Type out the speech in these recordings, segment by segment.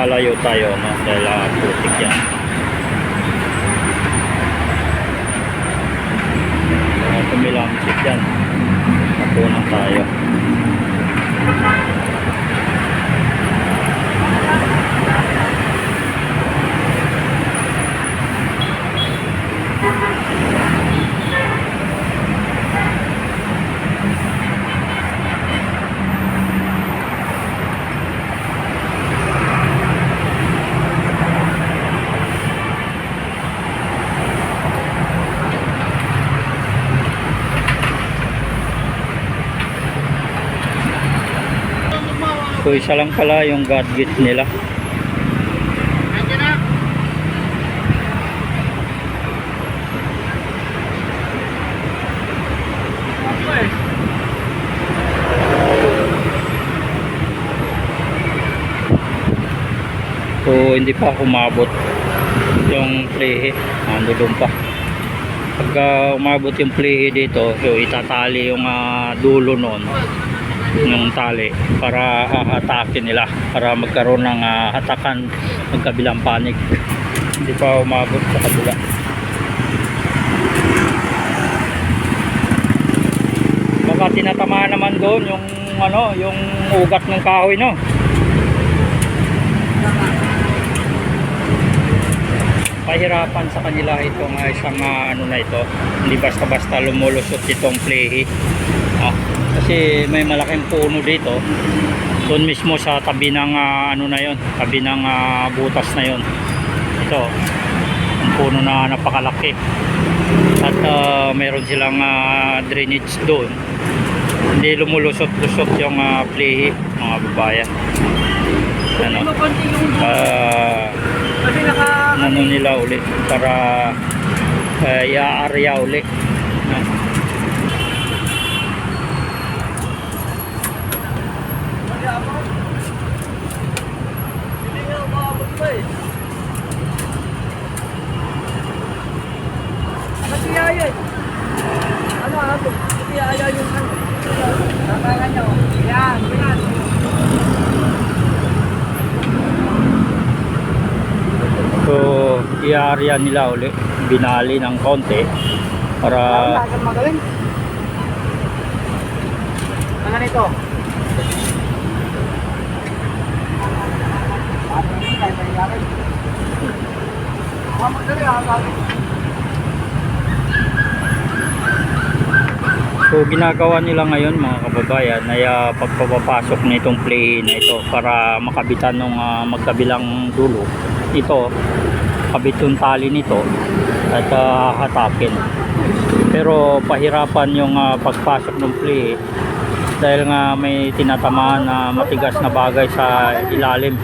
lumalayo tayo, no? Dahil uh, putik yan. Uh, tumilamsik yan. Napunan tayo. So isa lang pala yung gadget nila. So hindi pa umabot yung playhe. Ando doon pa. Pagka umabot yung playhe dito, so itatali yung ah, dulo noon ng tali para hahatakin nila para magkaroon ng ah, hatakan magkabilang panig. Hindi pa umabot sa kabila. Baka tinatamaan naman doon yung ano yung ugat ng kahoy no? Pahirapan sa kanila itong ah, isang ah, ano na ito. Hindi basta basta lumulusot itong Ah, kasi may malaking puno dito. Doon mismo sa tabi ng ah, ano na 'yon, tabi ng ah, butas na 'yon. Ito. Ang puno na napakalaki. At ah, meron silang ah, drainage doon. Hindi lumulusot-lusot yung uh, playhi, mga babayan. Ano? naka ano nila uli para uh, iaarya uli. No? hindi nga umabot pa eh. Kasi yaya eh. Ano Kasi yaya yung ano. Tatangan niya oh. Yan, yan. So, iaarya nila uli. Binali ng konti para Tagal magaling. Ano nito? So ginagawa nila ngayon mga kababayan ay ah, pagpapapasok nitong play na ito para makabitan ng ah, magkabilang dulo. Ito, kabit yung tali nito at ah, hatakin. Pero pahirapan yung ah, pagpasok ng play dahil nga may tinatamaan na matigas na bagay sa ilalim.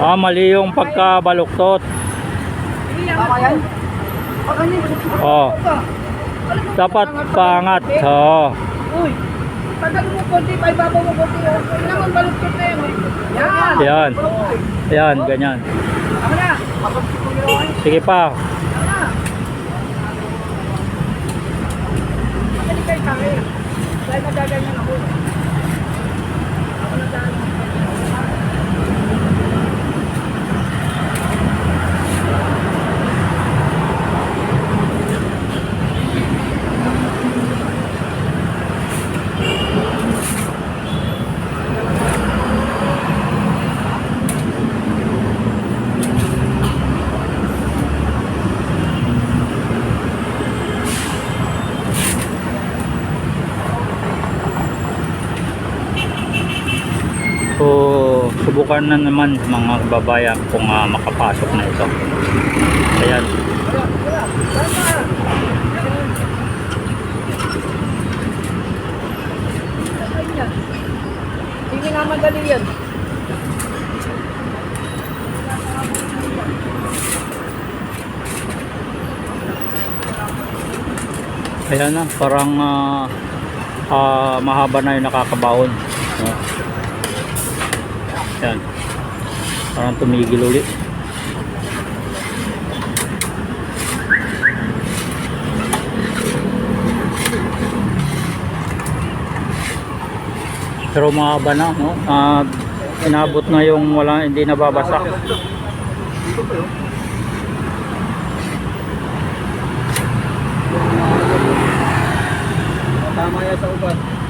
Ah, mali yung pagkabaluktot. Tama yan? Ano Oh, dapat paangat. Oh. Uy, tagal mo konti, pa ibabaw mo konti. Huwag naman baluktot na yan. eh. Yan. Yan. Yan, ganyan. Sige pa. sa akin. Dahil nagaganyan ako. Ako nagaganyan. So, subukan na naman mga babayan kung ah, makapasok na ito. Ayan. Hindi nga madali yan. Ayan na, parang ah, ah, mahaba na yung nakakabaon. No? yan. Parang tumigil ulit. Pero mahaba na no? uh, inabot na yung wala, hindi nababasa. Tama yan sa ubat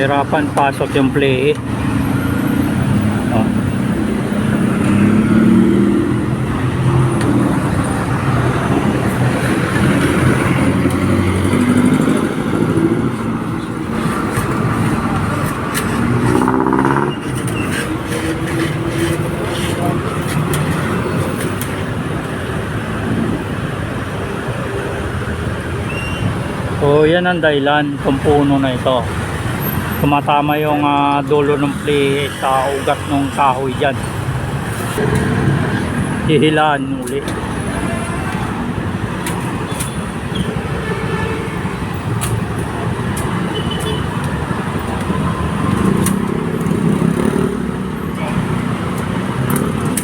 Nahirapan pasok yung play. Oh. So yan ang dahilan kung puno na ito tumatama yung ah, dulo ng play sa ugat ng kahoy dyan. Hihilaan uli.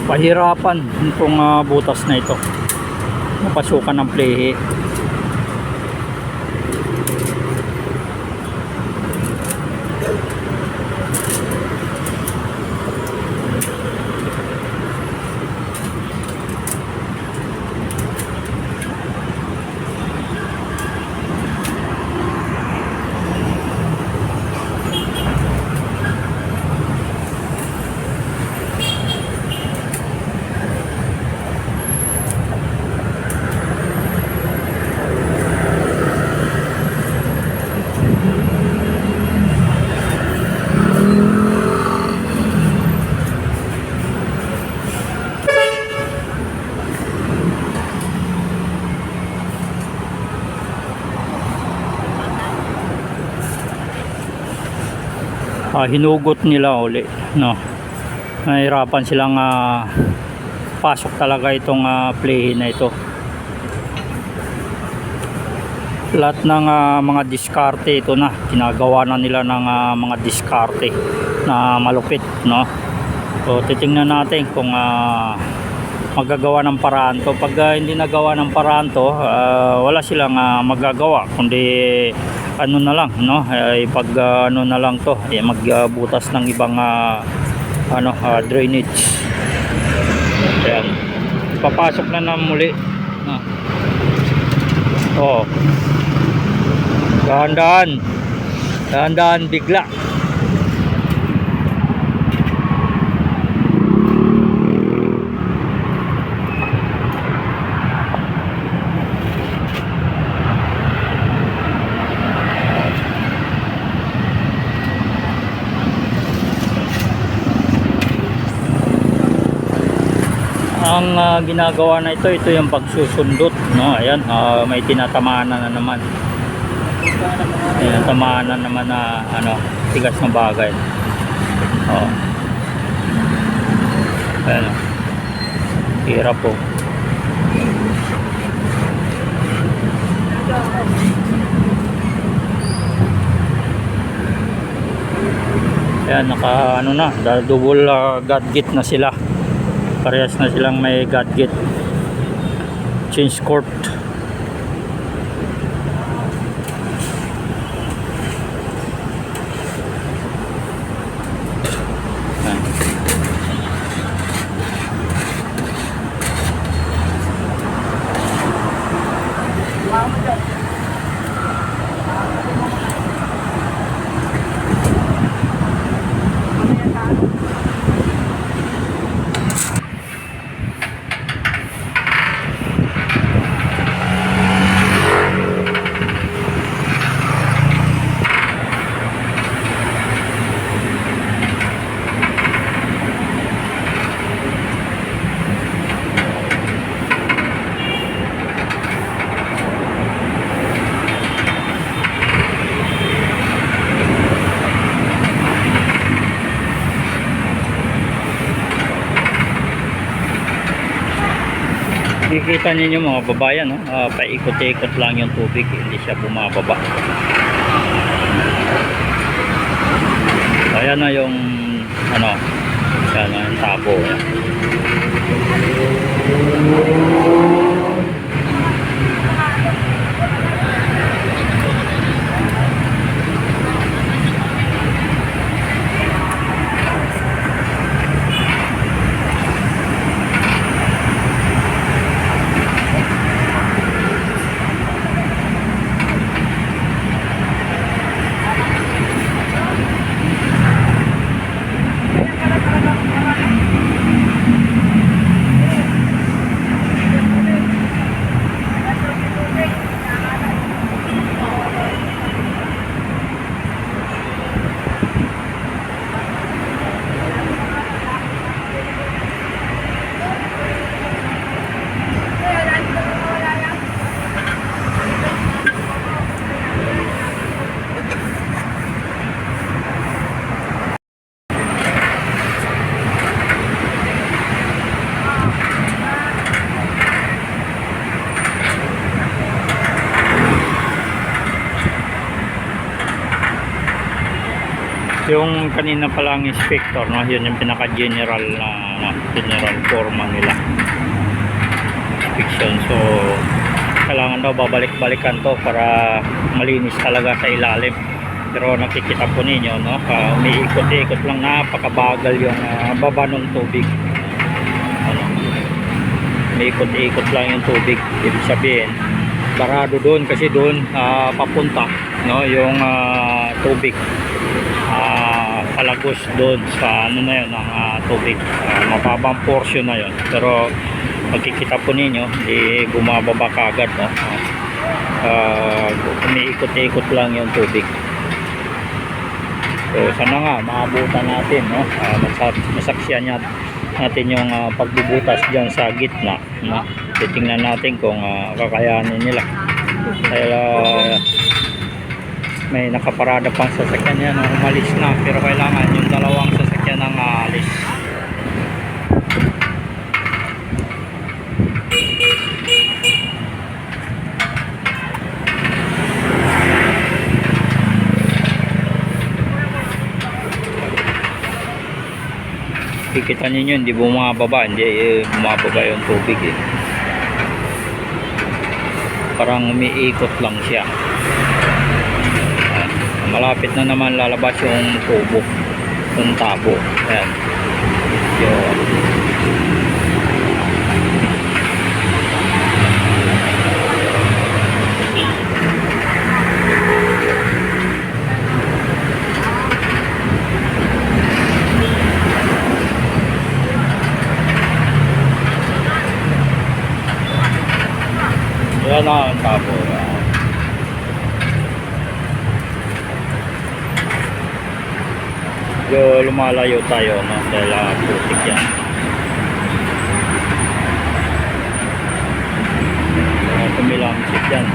Pahirapan itong ah, butas na ito. Mapasukan ng play ah, hinugot nila uli no? Nahirapan silang ah, pasok talaga itong ah, play na ito. Lahat ng ah, mga diskarte ito na ginagawa na nila ng ah, mga diskarte na malupit no? So titingnan natin kung ah, magagawa ng paraan to. Pag ah, hindi nagawa ng paraan to ah, wala silang ah, magagawa kundi ano na lang no? Ay pag ah, ano na lang to ay magbutas ng ibang ah, ano ah, drainage. Ayan. Papasok na na muli. No. oh dahan-dahan. Dahan-dahan bigla ah, ginagawa na ito ito yung pagsusundot no? Ayan ah, may tinatamaan na naman. Tinatamaan na naman na ano tigas ng bagay. Oh ayan. Oh. hirap po ayan naka ano na double uh, gadget na sila parehas na silang may gadget change court Kikita ninyo mga babayan, no? Ah, paikot-ikot lang yung tubig, hindi siya bumababa. Ayan na yung ano, yan na yung tabo. Yan. Yung kanina palang inspector, no, yun yung pinaka-general na ano, general foreman nila. Fiction. So, kailangan daw babalik-balikan to para malinis talaga sa ilalim. Pero nakikita po ninyo, no, umiikot-ikot lang napakabagal yung ah, baba ng tubig. Ano, umiikot-ikot lang yung tubig. Ibig sabihin, barado doon kasi doon ah, papunta, no, yung ah, tubig ah palagos doon sa ano na yun ng ah, tubig Ah, mababang portion na yun pero magkikita po ninyo di bumababa kagad no? Ah, umiikot-ikot lang yung tubig so sana nga maabutan natin no? Masa- masaksiyan niya natin yung ah, pagbubutas dyan sa gitna no? titingnan natin kung ah, kakayanin nila dahil ah, may nakaparada pang sasakyan yan umalis na pero kailangan yung dalawang sasakyan ang aalis. Kikita ninyo hindi bumababa hindi eh, bumababa yung tubig eh. Parang umiikot lang siya. Malapit na naman lalabas yung tubo yung tabo. Ayan. Yun yan na ang tabo ayan. Yo, lumalayo tayo no dahil uh, putik yan. Uh, tumilamsik yan.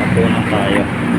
Napunan tayo.